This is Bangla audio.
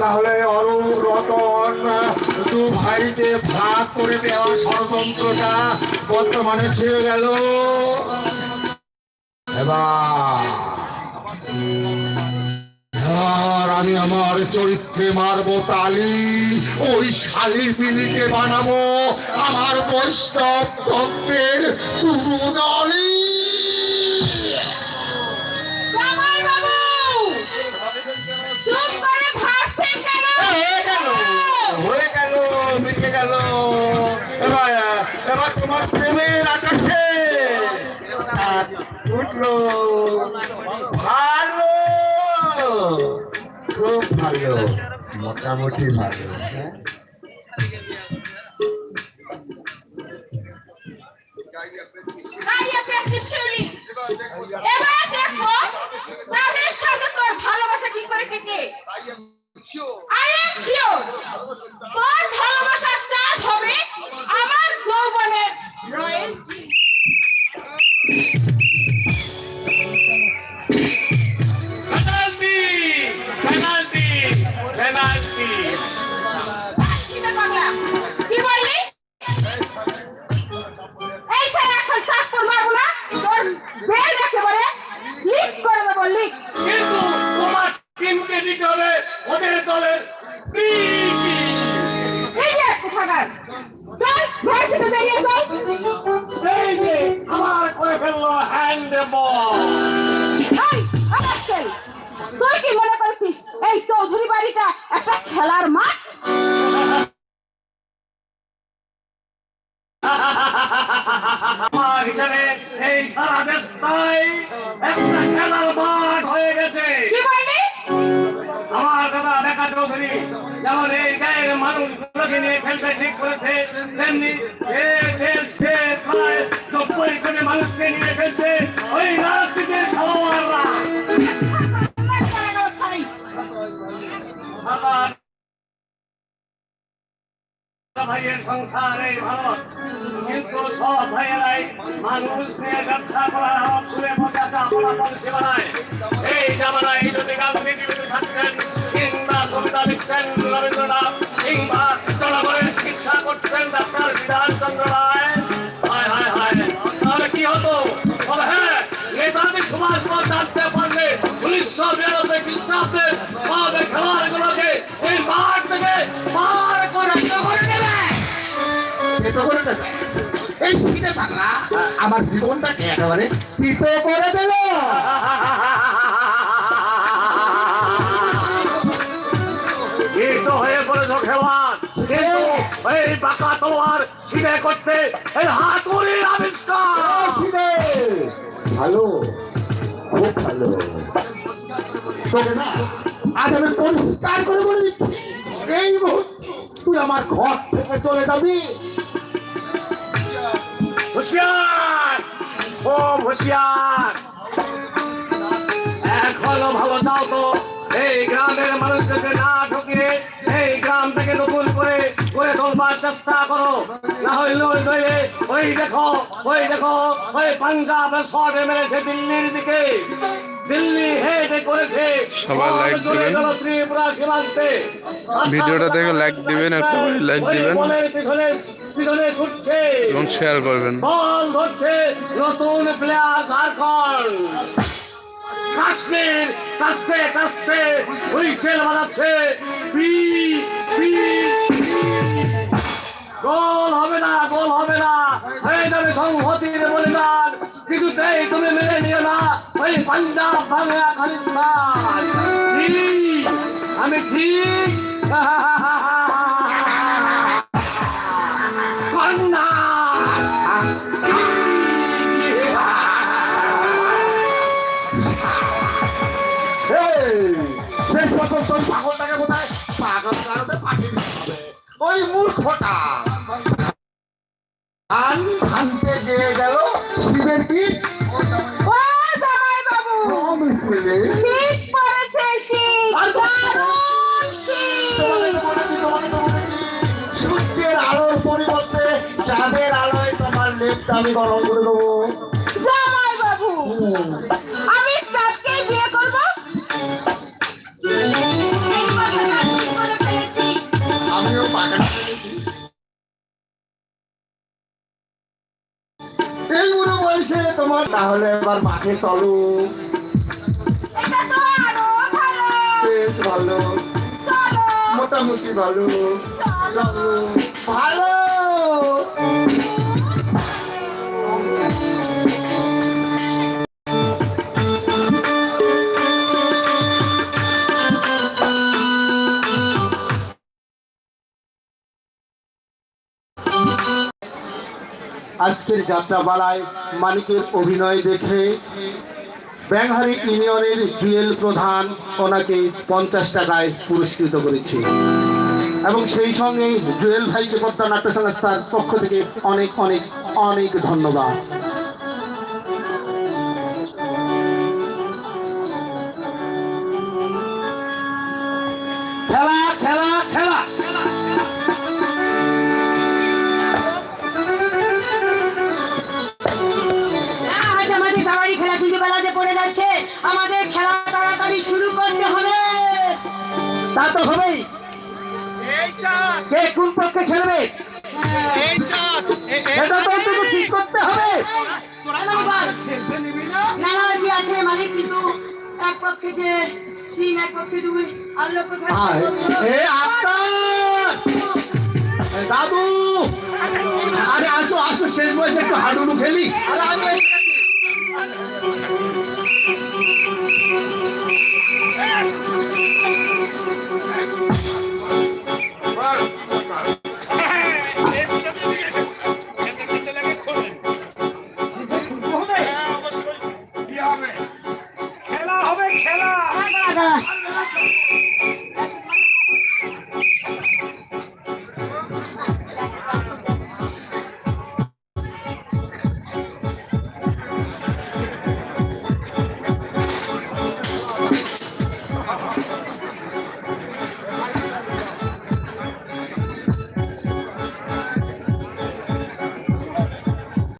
তাহলে অরুণ রতন, দু ভাইকে ভাগ করে ষড়যন্ত্রটা বর্তমানে ছেড়ে গেল। আমি আমার চরিত্রে মারবো তালি, ওই শালি বিলিকে বানাবো। আমার বৈষ্ণব তত্ত্বের এবার তোমার প্রেমের আকাশে উঠল। ভালো। খুব ভালো। মোটামুটি ভালো হ্যাঁ? ভালোবাসা কি করে টেকে আই এম শিওর তোর ভালোবাসার চাঁদ হবে আমার যৌবনের রয়্যালটি চল ঘর থেকে বেরিয়ে চল এই যে আমার করে ফেলল হ্যান্ড বল এই আমার ছেলে, তুই কি মনে করছিস এই চৌধুরী বাড়িটা একটা খেলার মাঠ এই সারা দেশটাই একটা খেলার মাঠ হয়ে গেছে আমার দাদা দেখা চৌধুরী যেমন এই গায়ের মানুষগুলোকে নিয়ে খেলতে ঠিক করেছে তেমনি এ দেশ সে প্রায় নব্বই কোটি মানুষকে নিয়ে খেলছে ওই রাজনীতির ভাইয়ের সংসার এই কিন্তু সব ভাইয়েরাই মানুষ নিয়ে ব্যবসা করার হাত তুলে বসে চাপড়া পলিসি বানায় এই জামানায় যদি রাজনীতিবিদ থাকতেন, কিংবা কবিতা লিখতেন রবীন্দ্রনাথ, কিংবা চিকিৎসা ডাক্তার বিধানচন্দ্র রায় হায় হায় হায়। তাহলে কি হতো? তবে হ্যাঁ নেতাজি সুভাষ বোস জানতে পারলে উনিশশো বিরানব্বই খ্রিস্টাব্দে সব খেলোয়াড়গুলোকে এই মাঠ থেকে পার করে করে দেবে করে দেবে। এই শীতের বাংলা আমার জীবনটাকে একেবারে করে দিল। করতে এই হাতুড়ির আবিষ্কার। ভালো খুব ভালো। তোকে না আজ আমি পরিষ্কার করে বলে দিচ্ছি এই মুহূর্তে তুই আমার ঘর থেকে চলে যাবি। হুঁশিয়ার! ওম হুঁশিয়ার! এখনও ভালো চাও তো। করে চেষ্টা করো। না হইলে ওই নইলে ওই দেখো ওই দেখো ওই পাঞ্জাব শটে মেরেছে দিল্লির দিকে। দিল্লি হেড করেছে। সবাই চলে দিবেন। ত্রিপুরা সীমান্তে। ভিডিওটা দেখে like দিবেন, একটা like দিবেন। পিছনে পিছনে ছুটছে। এবং শেয়ার করবেন। বল ধরছে নতুন প্লেয়ার ঝাড়খণ্ড। কাশ্মীর কাস্তে কাস্তে হুইসেল বাজাচ্ছে। পি পি গোল হবে না, গোল হবে না। হয়ে যাবে সংহতির বলিদান। কিছুতেই তুমি মেনে নিও না। ওই পাঞ্জাব বাংলা খালিস্তান আমি ঠিক। পাগল কারণে ওই মূর্খটা। ধান ভাঙতে গিয়ে গেল শিবের বলেছি, সূর্যের আলোর পরিবর্তে চাঁদের আলোয় তোমার লেপটা আমি গরম করে দেবো। তাহলে এবার মাঠে চলো। বেশ ভালো। মোটামুটি ভালো। চলো। ভালো। আজকের যাত্রাপালায় মানিকের অভিনয় দেখে ব্যাংহারি ইউনিয়নের জুয়েল প্রধান ওনাকে পঞ্চাশ টাকায় পুরস্কৃত করেছে। এবং সেই সঙ্গে জুয়েল ভাইকে পদ্মা নাট্য সংস্থার পক্ষ থেকে অনেক অনেক অনেক ধন্যবাদ। পক্ষে খেলবে। সেটা তো ঠিক করতে হবে। নানাজি আছে মালিক কিন্তু এক পক্ষে যে তিন এক পক্ষে দুই আর লোক কোথায় আয়, এ আক্তার! এ দাদু! আরে আসো আসো শেষ বয়সে একটু হাডুডু খেলি। খেলা